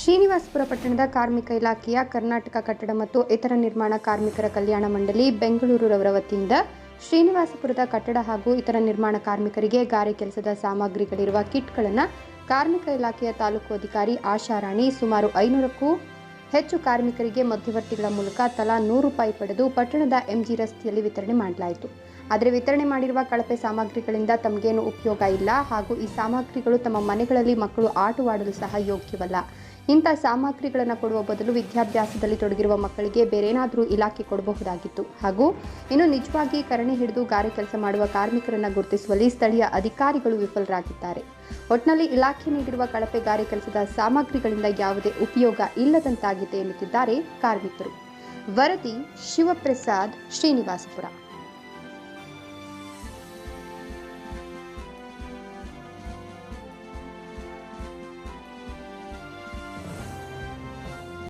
ಶ್ರೀನಿವಾಸಪುರ ಪಟ್ಟಣದ ಕಾರ್ಮಿಕ ಇಲಾಖೆಯ ಕರ್ನಾಟಕ ಕಟ್ಟಡ ಮತ್ತು ಇತರ ನಿರ್ಮಾಣ ಕಾರ್ಮಿಕರ ಕಲ್ಯಾಣ ಮಂಡಳಿ ಬೆಂಗಳೂರುರವರ ವತಿಯಿಂದ ಶ್ರೀನಿವಾಸಪುರದ ಕಟ್ಟಡ ಹಾಗೂ ಇತರ ನಿರ್ಮಾಣ ಕಾರ್ಮಿಕರಿಗೆ ಗಾರೆ ಕೆಲಸದ ಸಾಮಗ್ರಿಗಳಿರುವ ಕಿಟ್ಗಳನ್ನು ಕಾರ್ಮಿಕ ಇಲಾಖೆಯ ತಾಲೂಕು ಅಧಿಕಾರಿ ಆಶಾರಾಣಿ ಸುಮಾರು ಐನೂರಕ್ಕೂ ಹೆಚ್ಚು ಕಾರ್ಮಿಕರಿಗೆ ಮಧ್ಯವರ್ತಿಗಳ ಮೂಲಕ ತಲಾ ನೂರು ರೂಪಾಯಿ ಪಡೆದು ಪಟ್ಟಣದ ಎಂಜಿ ರಸ್ತೆಯಲ್ಲಿ ವಿತರಣೆ ಮಾಡಲಾಯಿತು. ಆದರೆ ವಿತರಣೆ ಮಾಡಿರುವ ಕಳಪೆ ಸಾಮಗ್ರಿಗಳಿಂದ ತಮಗೇನು ಉಪಯೋಗ ಇಲ್ಲ ಹಾಗೂ ಈ ಸಾಮಗ್ರಿಗಳು ತಮ್ಮ ಮನೆಗಳಲ್ಲಿ ಮಕ್ಕಳು ಆಟವಾಡಲು ಸಹ ಯೋಗ್ಯವಲ್ಲ. ಇಂಥ ಸಾಮಗ್ರಿಗಳನ್ನು ಕೊಡುವ ಬದಲು ವಿದ್ಯಾಭ್ಯಾಸದಲ್ಲಿ ತೊಡಗಿರುವ ಮಕ್ಕಳಿಗೆ ಬೇರೇನಾದರೂ ಇಲಾಖೆ ಕೊಡಬಹುದಾಗಿತ್ತು. ಹಾಗೂ ಇನ್ನು ನಿಜವಾಗಿ ಕರಣಿ ಹಿಡಿದು ಗಾರೆ ಕೆಲಸ ಮಾಡುವ ಕಾರ್ಮಿಕರನ್ನು ಗುರುತಿಸುವಲ್ಲಿ ಸ್ಥಳೀಯ ಅಧಿಕಾರಿಗಳು ವಿಫಲರಾಗಿದ್ದಾರೆ. ಒಟ್ನಲ್ಲಿ ಇಲಾಖೆ ನೀಡಿರುವ ಕಳಪೆ ಗಾರೆ ಕೆಲಸದ ಸಾಮಗ್ರಿಗಳಿಂದ ಯಾವುದೇ ಉಪಯೋಗ ಇಲ್ಲದಂತಾಗಿದೆ ಎನ್ನುತ್ತಿದ್ದಾರೆ ಕಾರ್ಮಿಕರು. ವರದಿ ಶಿವಪ್ರಸಾದ್ ಶ್ರೀನಿವಾಸಪುರ.